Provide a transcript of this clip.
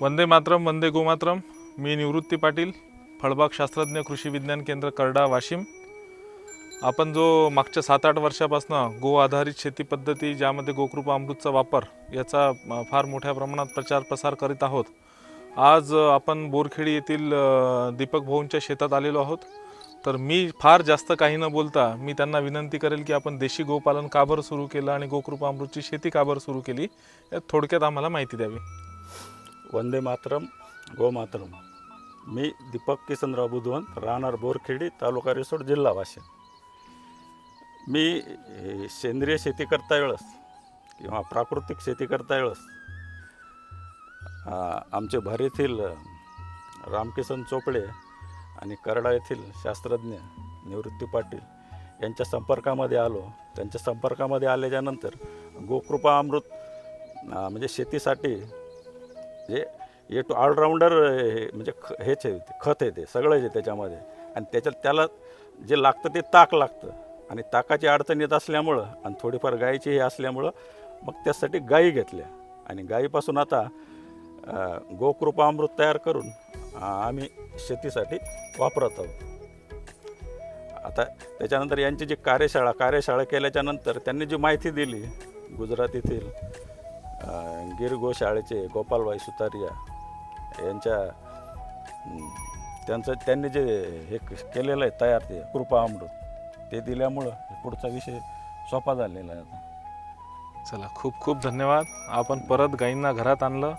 वंदे मातरम वंदे गोमातरम. मी निवृत्ती पाटील फळबाग शास्त्रज्ञ कृषी विज्ञान केंद्र करडा वाशिम. आपण जो मागच्या सात आठ वर्षापासून गो आधारित शेती पद्धती ज्यामध्ये गोकृपा अमृतचा वापर याचा फार मोठ्या प्रमाणात प्रचार प्रसार करीत आहोत. आज आपण बोरखेडी येथील दीपक भाऊंच्या शेतात आलेलो आहोत. तर मी फार जास्त काही न बोलता मी त्यांना विनंती करेल की आपण देशी गोपालन का बरं सुरू केलं आणि गोकृपा अमृतची शेती का बरं सुरू केली यात थोडक्यात आम्हाला माहिती द्यावी. वंदे मातरम गोमातरम मी दीपक किसनराव बुधवंत राहणार बोरखेडी तालुका रिसोड जिल्हा वाशिम. मी सेंद्रिय शेती करता वेळेस किंवा प्राकृतिक शेती करता वेळेस आमचे भर येथील रामकिसन चोपडे आणि करडा येथील शास्त्रज्ञ निवृत्ती पाटील यांच्या संपर्कामध्ये आलो. त्यांच्या संपर्कामध्ये आल्याच्यानंतर गोकृपा अमृत म्हणजे शेतीसाठी जे ए टू ऑलराऊंडर हे म्हणजे ख हेच आहे ते खत आहे ते सगळंच आहे त्याच्यामध्ये. आणि त्याच्यात त्याला जे लागतं ते ताक लागतं. आणि ताकाची अडचण येत असल्यामुळं आणि थोडीफार गायीची हे असल्यामुळं मग त्यासाठी गाई घेतल्या. आणि गाईपासून आता गोकृपामृत गोकृपा अमृत तयार करून आम्ही शेतीसाठी वापरत आहोत. आता त्याच्यानंतर यांची जी कार्यशाळा कार्यशाळा केल्याच्यानंतर त्यांनी जी माहिती दिली गुजरात येथील गिर गोशाळेचे गोपालबाई सुतारिया यांच्या त्यांचं त्यांनी जे हे क- केलेलं आहे तयार ते कृपा अमृत ते दिल्यामुळं पुढचा विषय सोपा झालेला आहे आता. चला खूप खूप धन्यवाद. आपण परत गाईंना घरात आणलं.